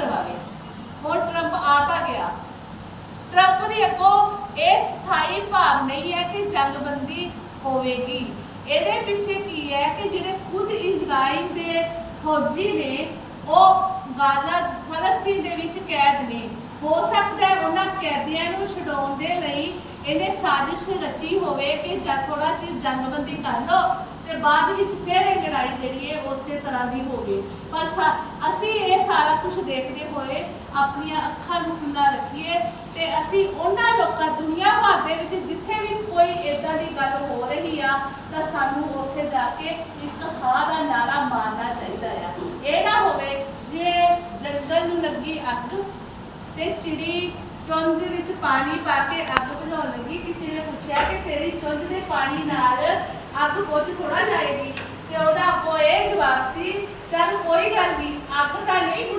ਕਰਵਾਵੇ ਹੁਣ ਟਰੰਪ ਆ ਤਾਂ ਗਿਆ। ਟਰੰਪ ਦੀ ਅੱਗੋਂ ਇਹ ਸਥਾਈ ਭਾਵ ਨਹੀਂ ਹੈ ਕਿ ਜੰਗਬੰਦੀ ਹੋਵੇਗੀ। ਇਹਦੇ ਪਿੱਛੇ ਕੀ ਹੈ ਕਿ ਜਿਹੜੇ ਖੁਦ ਇਜ਼ਰਾਈਲ ਦੇ ਫੌਜੀ ਨੇ, ਉਹ ਗਾਜ਼ਾ, ਫਲਸਤੀਨ ਦੇ ਵਿੱਚ ਕੈਦ ਨੇ। ਹੋ ਸਕਦਾ ਹੈ ਉਹਨਾਂ ਕੈਦੀਆਂ ਨੂੰ ਛਡਾਉਣ ਦੇ ਲਈ ਇਹਨੇ ਸਾਜ਼ਿਸ਼ ਰਚੀ ਹੋਵੇ ਕਿ ਜਾਂ ਥੋੜਾ ਚਿਰ ਜੰਗਬੰਦੀ ਕਰ ਲਓ ਬਾਅਦ ਵਿੱਚ ਫਿਰ ਇਹ ਲੜਾਈ ਜਿਹੜੀ ਹੈ ਉਸੇ ਤਰ੍ਹਾਂ ਦੀ ਹੋਵੇ ਪਰ ਅਸੀਂ ਇਹ ਸਾਰਾ ਕੁਝ ਦੇਖਦੇ ਹੋਏ ਆਪਣੀਆਂ ਅੱਖਾਂ ਨੂੰ ਖੁੱਲਾ ਰੱਖੀਏ ਤੇ ਅਸੀਂ ਉਹਨਾਂ ਲੋਕਾਂ, ਦੁਨੀਆ ਭਰ ਦੇ ਵਿੱਚ ਜਿੱਥੇ ਵੀ ਕੋਈ ਇਦਾਂ ਦੀ ਗੱਲ ਹੋ ਰਹੀ ਆ, ਤਾਂ ਸਾਨੂੰ ਉੱਥੇ ਜਾ ਕੇ ਇੱਕ ਹਾਂ ਦਾ ਨਾਰਾ ਮਾਰਨਾ ਚਾਹੀਦਾ ਆ। ਇਹ ਨਾ ਹੋਵੇ ਜਿਵੇਂ ਜੰਗਲ ਨੂੰ ਲੱਗੀ ਅੱਗ ਤੇ ਚਿੜੀ ਚੁੰਝ ਵਿੱਚ ਪਾਣੀ ਪਾ ਕੇ ਅੱਗ ਬੁਝਾਉਣ ਲੱਗੀ, ਕਿਸੇ ਨੇ ਪੁੱਛਿਆ ਕਿ ਤੇਰੀ ਚੁੰਝ ਦੇ ਪਾਣੀ ਨਾਲ ਅੱਗ ਬੁਝ ਥੋੜਾ ਜਾਏਗੀ ਤੇ ਉਹਦਾ ਆਪੋ ਇਹ ਜਵਾਬ ਸੀ, ਚੱਲ ਕੋਈ ਗੱਲ ਨਹੀਂ ਅੱਗ ਤਾਂ ਨਹੀਂ ਬੁਝੇ